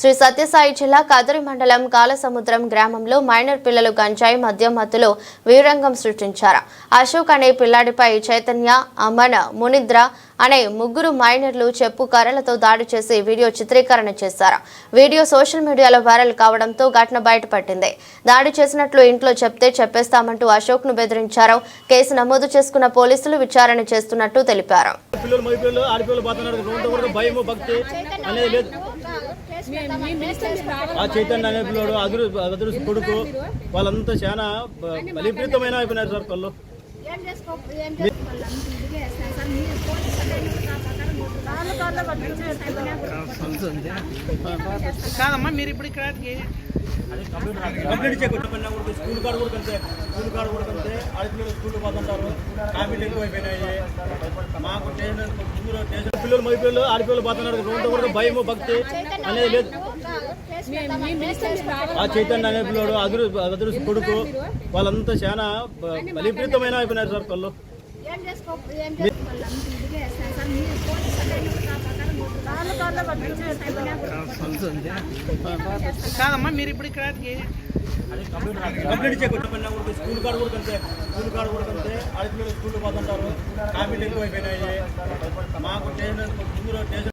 శ్రీ సత్యసాయి జిల్లా కదరి మండలం కాలసముద్రం గ్రామంలో మైనర్ పిల్లలు గంజాయి మద్యం మత్తులో వీరంగం సృష్టించారు. అశోక్ అనే పిల్లాడిపై చైతన్య అమన్ మునిద్ర అనే ముగ్గురు మైనర్లు చెప్పు కర్రలతో దాడి చేసి వీడియో చిత్రీకరణ చేశారు. వీడియో సోషల్ మీడియాలో వైరల్ కావడంతో ఘటన బయటపడింది దాడి చేసినట్లు ఇంట్లో చెప్తే చెప్పేస్తామంటూ అశోక్ను బెదిరించారు. కేసు నమోదు చేసుకున్న పోలీసులు విచారణ చేస్తున్నట్టు తెలిపారు. ఆ చైతన్య అనే పిల్లడు అదురు అదురు కొడుకు. వాళ్ళంతా చాలా బలిప్రీతమైన అయిపోయినారు సార్ కళ్ళు కాదమ్మా మీరు ఇప్పుడు ఇక్కడికి కంప్లీట్ చేయకుండా స్కూల్ కాడ కూడా కంటే స్కూల్ కాడ కూడా కంటే ఆడపిల్లలు స్కూల్ పోతుంటారు. కాపీలు ఎక్కువ అయిపోయినాయి మాకు పిల్లలు మగ పిల్లలు ఆడపిల్లలు పోతున్నారు. రోడ్డు కూడా భయము భక్తి అనేది లేదు. ఆ చైతన్య అనే పిల్లడు అదురు అదురు కొడుకు వాళ్ళంతా చాలా బ- బలిప్రీతమైన అయిపోయినారు సార్ కళ్ళు. కాదమ్మా మీరు ఇప్పుడు ఇక్కడ కంప్లీట్ చేయకుండా స్కూల్ కాడ కూడా కంటే స్కూల్ కాడ కూడా కంటే ఆడపిల్లలు స్కూల్ పోతుంటారు. కాపీలు ఎక్కువ అయిపోయినాయి మాకు టేషన్ ముందు